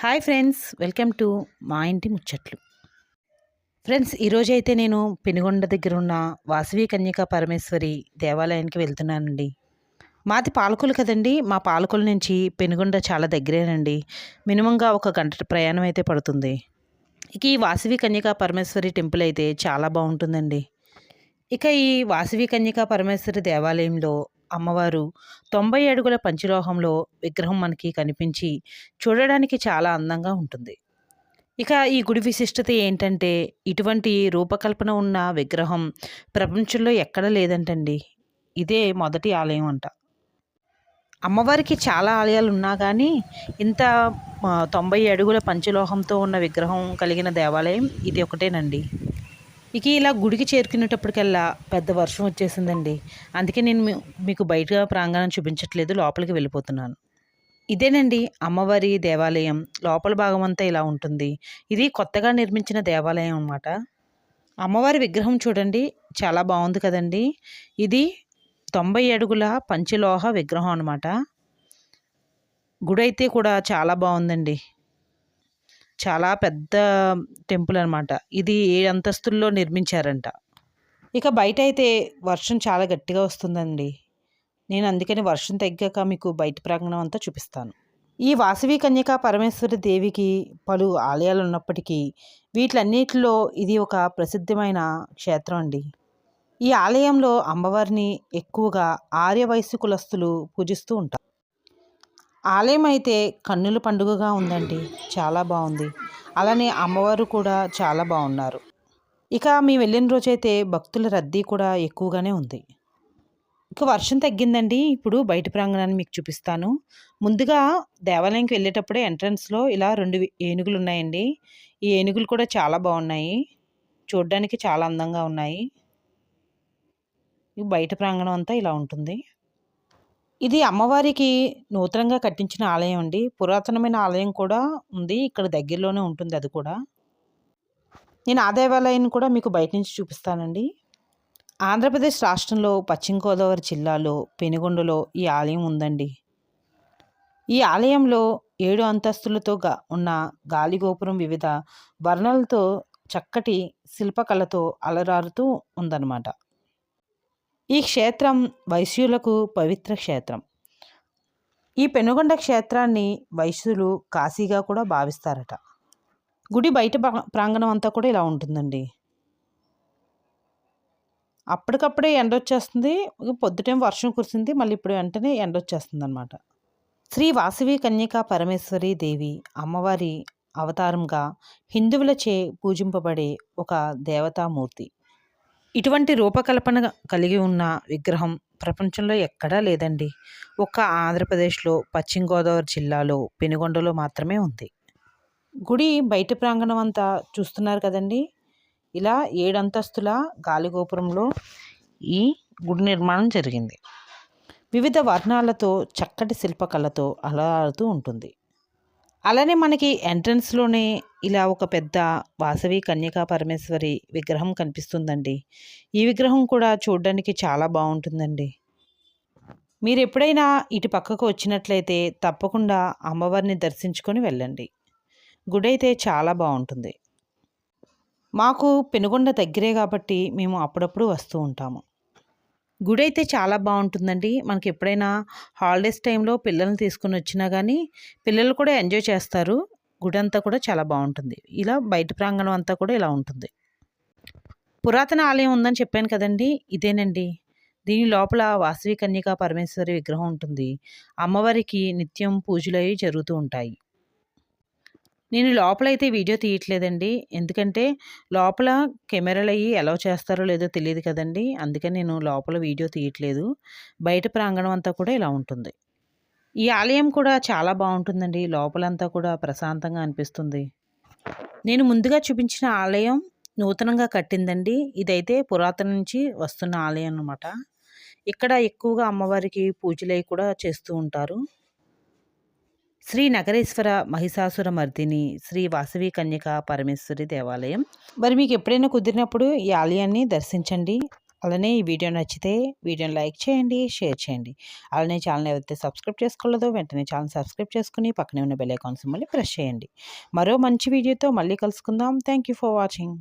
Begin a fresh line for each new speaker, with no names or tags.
Hi friends welcome to మా ఇంటి ముచ్చట్లు. ఫ్రెండ్స్ ఈరోజు అయితే నేను పెనుగొండ దగ్గర ఉన్న వాసవి కన్యకా పరమేశ్వరి దేవాలయానికి వెళ్తున్నానండి. మాది పాలకులు కదండి మా పాలకుల నుంచి పెనుగొండ చాలా దగ్గరేనండి. మినిమంగా ఒక గంట ప్రయాణం అయితే పడుతుంది. ఇక ఈ వాసవి కన్యకా పరమేశ్వరి టెంపుల్ అయితే చాలా బాగుంటుందండి. ఇక ఈ వాసవి కన్యకా పరమేశ్వరి దేవాలయంలో అమ్మవారు తొంభై అడుగుల పంచలోహంలో విగ్రహం మనకి కనిపించి చూడడానికి చాలా అందంగా ఉంటుంది. ఇక ఈ గుడి విశిష్టత ఏంటంటే ఇటువంటి రూపకల్పన ఉన్న విగ్రహం ప్రపంచంలో ఎక్కడ లేదంటండి. ఇదే మొదటి ఆలయం అంట. అమ్మవారికి చాలా ఆలయాలు ఉన్నా కానీ ఇంత తొంభై అడుగుల పంచలోహంతో ఉన్న విగ్రహం కలిగిన దేవాలయం ఇది ఒకటేనండి. ఇక ఇలా గుడికి చేరుకునేటప్పటికల్లా పెద్ద వర్షం వచ్చేసిందండి. అందుకే నేను మీ- మీకు బయట ప్రాంగణం చూపించట్లేదు లోపలికి వెళ్ళిపోతున్నాను. ఇదేనండి అమ్మవారి దేవాలయం. లోపల భాగం అంతా ఇలా ఉంటుంది. ఇది కొత్తగా నిర్మించిన దేవాలయం అన్నమాట. అమ్మవారి విగ్రహం చూడండి చాలా బాగుంది కదండి. ఇది తొంభై అడుగుల పంచలోహ విగ్రహం అనమాట గుడి అయితే కూడా చాలా బాగుందండి. చాలా పెద్ద టెంపుల్ అనమాట ఇది ఏడు అంతస్తుల్లో నిర్మించారంట. ఇక బయట అయితే వర్షం చాలా గట్టిగా వస్తుందండి. నేను అందుకని వర్షం తగ్గాక మీకు బయట ప్రాంగణం అంతా చూపిస్తాను. ఈ వాసవి కన్యకా పరమేశ్వరి దేవికి పలు ఆలయాలు ఉన్నప్పటికీ వీటిలన్నిటిలో ఇది ఒక ప్రసిద్ధమైన క్షేత్రం అండి. ఈ ఆలయంలో అమ్మవారిని ఎక్కువగా ఆర్య వయస్సు కులస్తులు పూజిస్తూ ఉంటారు. ఆలయం అయితే కన్నుల పండుగగా ఉందండి. చాలా బాగుంది. అలానే అమ్మవారు కూడా చాలా బాగున్నారు. ఇక మేము వెళ్ళిన రోజైతే భక్తుల రద్దీ కూడా ఎక్కువగానే ఉంది. ఇక వర్షం తగ్గిందండి. ఇప్పుడు బయట ప్రాంగణాన్ని మీకు చూపిస్తాను. ముందుగా దేవాలయంకి వెళ్ళేటప్పుడే ఎంట్రన్స్లో ఇలా రెండు ఏనుగులు ఉన్నాయండి. ఈ ఏనుగులు కూడా చాలా బాగున్నాయి. చూడడానికి చాలా అందంగా ఉన్నాయి. బయట ప్రాంగణం అంతా ఇలా ఉంటుంది. ఇది అమ్మవారికి నూతనంగా కట్టించిన ఆలయం అండి. పురాతనమైన ఆలయం కూడా ఉంది. ఇక్కడ దగ్గరలోనే ఉంటుంది అది కూడా. నేను ఆ దేవాలయాన్ని కూడా మీకు బయట నుంచి చూపిస్తానండి. ఆంధ్రప్రదేశ్ రాష్ట్రంలో పశ్చిమ గోదావరి జిల్లాలో పెనుగొండలో ఈ ఆలయం ఉందండి. ఈ ఆలయంలో ఏడు అంతస్తులతో గా ఉన్న గాలిగోపురం వివిధ వర్ణాలతో చక్కటి శిల్పకళతో అలరారుతూ ఉందన్నమాట. ఈ క్షేత్రం వైశ్యులకు పవిత్ర క్షేత్రం. ఈ పెనుగొండ క్షేత్రాన్ని వైశ్యులు కాశీగా కూడా భావిస్తారట. గుడి బయట ప్రాంగణం అంతా కూడా ఇలా ఉంటుందండి. అప్పటికప్పుడే ఎండ వచ్చేస్తుంది. పొద్దుటేం వర్షం కురిసింది. మళ్ళీ ఇప్పుడు వెంటనే ఎండ వచ్చేస్తుంది అనమాట శ్రీ వాసవి కన్యకా పరమేశ్వరి దేవి అమ్మవారి అవతారంగా హిందువులచే పూజింపబడే ఒక దేవతామూర్తి. ఇటువంటి రూపకల్పన కలిగి ఉన్న విగ్రహం ప్రపంచంలో ఎక్కడా లేదండి. ఒక్క ఆంధ్రప్రదేశ్లో పశ్చిమ గోదావరి జిల్లాలో పెనుగొండలో మాత్రమే ఉంది. గుడి బయట ప్రాంగణం అంతా చూస్తున్నారు కదండి. ఇలా ఏడంతస్తుల గాలిగోపురంలో ఈ గుడి నిర్మాణం జరిగింది. వివిధ వర్ణాలతో చక్కటి శిల్పకళతో అలరారుతూ ఉంటుంది. అలానే మనకి ఎంట్రన్స్లోనే ఇలా ఒక పెద్ద వాసవి కన్యకా పరమేశ్వరి విగ్రహం కనిపిస్తుందండి. ఈ విగ్రహం కూడా చూడడానికి చాలా బాగుంటుందండి. మీరు ఎప్పుడైనా ఇటు పక్కకు వచ్చినట్లయితే తప్పకుండా అమ్మవారిని దర్శించుకొని వెళ్ళండి. గుడి అయితే చాలా బాగుంటుంది. మాకు పెనుగొండ దగ్గరే కాబట్టి మేము అప్పుడప్పుడు వస్తూ ఉంటాము. గుడి అయితే చాలా బాగుంటుందండి. మనకి ఎప్పుడైనా హాలిడేస్ టైంలో పిల్లల్ని తీసుకుని వచ్చినా కానీ పిల్లలు కూడా ఎంజాయ్ చేస్తారు. గుడి అంతా కూడా చాలా బాగుంటుంది. ఇలా బయట ప్రాంగణం అంతా కూడా ఇలా ఉంటుంది. పురాతన ఆలయం ఉందని చెప్పాను కదండి. ఇదేనండి. దీని లోపల వాసవి కన్యకా పరమేశ్వరి విగ్రహం ఉంటుంది. అమ్మవారికి నిత్యం పూజలు అవి జరుగుతూ ఉంటాయి. నేను లోపలైతే వీడియో తీయట్లేదండి. ఎందుకంటే లోపల కెమెరాలు అయ్యి ఎలా చేస్తారో లేదో తెలియదు కదండి. అందుకని నేను లోపల వీడియో తీయట్లేదు. బయట ప్రాంగణం అంతా కూడా ఇలా ఉంటుంది. ఈ ఆలయం కూడా చాలా బాగుంటుందండి. లోపలంతా కూడా ప్రశాంతంగా అనిపిస్తుంది. నేను ముందుగా చూపించిన ఆలయం నూతనంగా కట్టిందండి. ఇదైతే పురాతన నుంచి వస్తున్న ఆలయం అన్నమాట. ఇక్కడ ఎక్కువగా అమ్మవారికి పూజలు కూడా చేస్తూ ఉంటారు. శ్రీ నగరేశ్వర మహిషాసుర మర్దిని శ్రీ వాసవి కన్యక పరమేశ్వరి దేవాలయం. మరి మీకు ఎప్పుడైనా కుదిరినప్పుడు ఈ ఆలయాన్ని దర్శించండి. అలానే ఈ వీడియో నచ్చితే వీడియోని లైక్ చేయండి షేర్ చేయండి. అలానే ఛానల్ ఎవరైతే సబ్స్క్రైబ్ చేసుకోలేదో వెంటనే ఛానల్ సబ్స్క్రైబ్ చేసుకుని పక్కనే ఉన్న బెల్ ఐకాన్ మళ్ళీ ప్రెస్ చేయండి. మరో మంచి వీడియోతో మళ్ళీ కలుసుకుందాం. Thank you for watching.